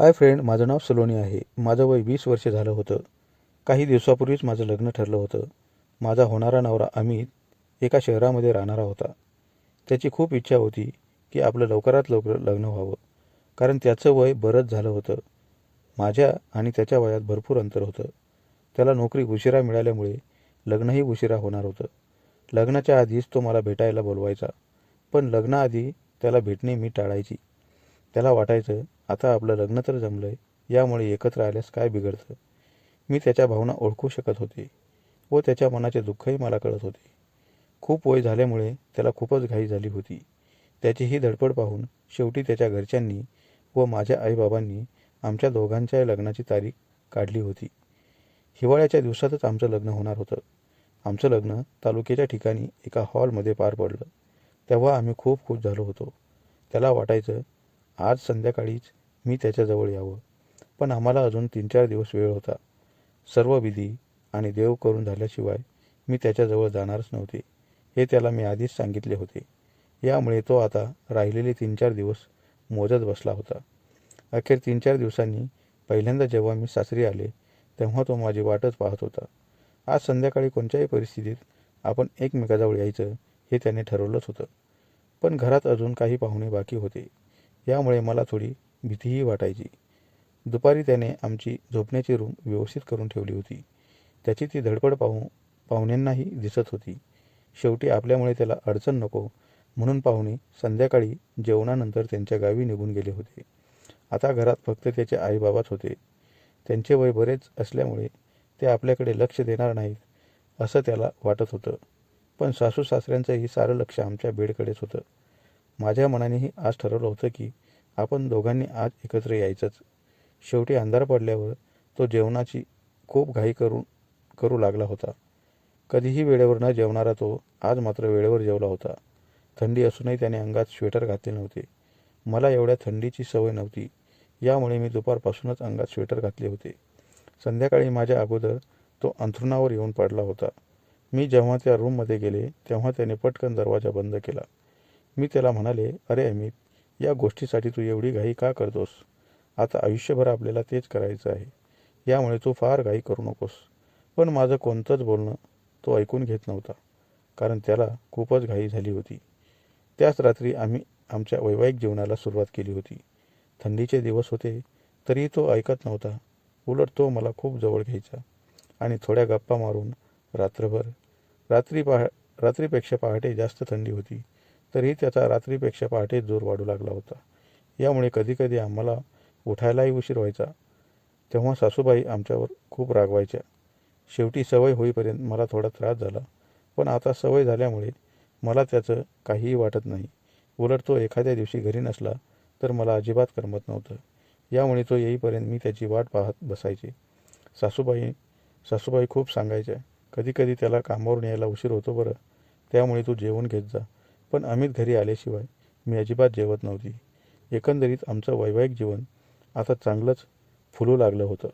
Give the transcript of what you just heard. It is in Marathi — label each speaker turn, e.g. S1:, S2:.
S1: हाय फ्रेंड माझं नाव सलोनी आहे. माझं वय वीस वर्ष झालं होतं. काही दिवसापूर्वीच माझं लग्न ठरलं होतं. माझा होणारा नवरा अमित एका शहरामध्ये राहणारा होता. त्याची खूप इच्छा होती की आपलं लवकरात लवकर लग्न व्हावं. कारण त्याचं वय बरंच झालं होतं. माझ्या आणि त्याच्या वयात भरपूर अंतर होतं. त्याला नोकरी उशिरा मिळाल्यामुळे लग्नही उशिरा होणार होतं. लग्नाच्या आधीच तो मला भेटायला बोलवायचा. पण लग्नाआधी त्याला भेटणे मी टाळायची. त्याला वाटायचं आता आपलं लग्न तर जमलंय. यामुळे एकत्र आल्यास काय बिघडतं? मी त्याच्या भावना ओळखू शकत होते व त्याच्या मनाचे दुःखही मला कळत होते. खूप वय झाल्यामुळे त्याला खूपच घाई झाली होती. त्याची ही धडपड पाहून शेवटी त्याच्या घरच्यांनी व माझ्या आईबाबांनी आमच्या दोघांच्या लग्नाची तारीख काढली होती. हिवाळ्याच्या दिवसातच आमचं लग्न होणार होतं. आमचं लग्न तालुक्याच्या ठिकाणी एका हॉलमध्ये पार पडलं. तेव्हा आम्ही खूप खुश झालो होतो. त्याला वाटायचं आज संध्याकाळीच मी त्याच्याजवळ यावं. पण आम्हाला अजून तीन चार दिवस वेळ होता. सर्व विधी आणि देव करून झाल्याशिवाय मी त्याच्याजवळ जाणारच नव्हते. हे त्याला मी आधीच सांगितले होते. यामुळे तो आता राहिलेले तीन चार दिवस मोजत बसला होता. अखेर तीन चार दिवसांनी पहिल्यांदा जेव्हा मी सासरी आले तेव्हा तो माझी वाटच पाहत होता. आज संध्याकाळी कोणत्याही परिस्थितीत आपण एकमेकाजवळ यायचं हे त्याने ठरवलंच होतं. पण घरात अजून काही पाहुणे बाकी होते. यामुळे मला थोडी भीतीही वाटायची. दुपारी त्याने आमची झोपण्याची रूम व्यवस्थित करून ठेवली होती. त्याची ती धडपड पाहू पाहुण्यांनाही दिसत होती. शेवटी आपल्यामुळे त्याला अडचण नको म्हणून पाहुणे संध्याकाळी जेवणानंतर त्यांच्या गावी निघून गेले होते. आता घरात फक्त त्याचे आईबाबाच होते. त्यांचे वय बरेच असल्यामुळे ते आपल्याकडे लक्ष देणार नाहीत असं त्याला वाटत होतं. पण सासू सासऱ्यांचंही सारं लक्ष आमच्या बेडकडेच होतं. माझ्या मनानेही आज ठरवलं होतं की आपण दोघांनी आज एकत्र यायचंच. शेवटी अंधार पडल्यावर तो जेवणाची खूप घाई करून करू लागला होता. कधीही वेळेवर न जेवणारा तो आज मात्र वेळेवर जेवला होता. थंडी असूनही त्याने अंगात स्वेटर घातले नव्हते. मला एवढ्या थंडीची सवय नव्हती. यामुळे मी दुपारपासूनच अंगात स्वेटर घातले होते. संध्याकाळी माझ्या अगोदर तो अंथरुणावर येऊन पडला होता. मी जेव्हा त्या रूममध्ये गेले तेव्हा त्याने पटकन दरवाजा बंद केला. मी त्याला म्हणाले अरे अमित या गोष्टीसाठी तू एवढी घाई का करतोस? आता आयुष्यभर आपल्याला तेच करायचं आहे. यामुळे तू फार घाई करू नकोस. पण माझं कोणतंच बोलणं तो ऐकून घेत नव्हता. कारण त्याला खूपच घाई झाली होती. त्याच रात्री आम्ही आमच्या वैवाहिक जीवनाला सुरुवात केली होती. थंडीचे दिवस होते तरी तो ऐकत नव्हता. उलट तो मला खूप जवळ घ्यायचा आणि थोड्या गप्पा मारून रात्रभर रात्री पहा रात्रीपेक्षा पहाटे जास्त थंडी होती. तरीही त्याचा रात्रीपेक्षा पहाटे जोर वाढू लागला होता. यामुळे कधीकधी आम्हाला उठायलाही उशीर व्हायचा. तेव्हा सासूबाई आमच्यावर खूप रागवायच्या. शेवटी सवय होईपर्यंत मला थोडा त्रास झाला. पण आता सवय झाल्यामुळे मला त्याचं काहीही वाटत नाही. उलट तो एखाद्या दिवशी घरी नसला तर मला अजिबात करमत नव्हतं. यामुळे तो येईपर्यंत मी त्याची वाट पाहत बसायचे. सासूबाई सासूबाई खूप सांगायच्या कधीकधी त्याला कामावरून यायला उशीर होतो बरं. त्यामुळे तू जेवण घेत जा. पण अमित घरी आल्याशिवाय मी अजिबात जेवत नव्हती. एकंदरीत आमचं वैवाहिक जीवन आता चांगलंच फुलू लागलं होतं.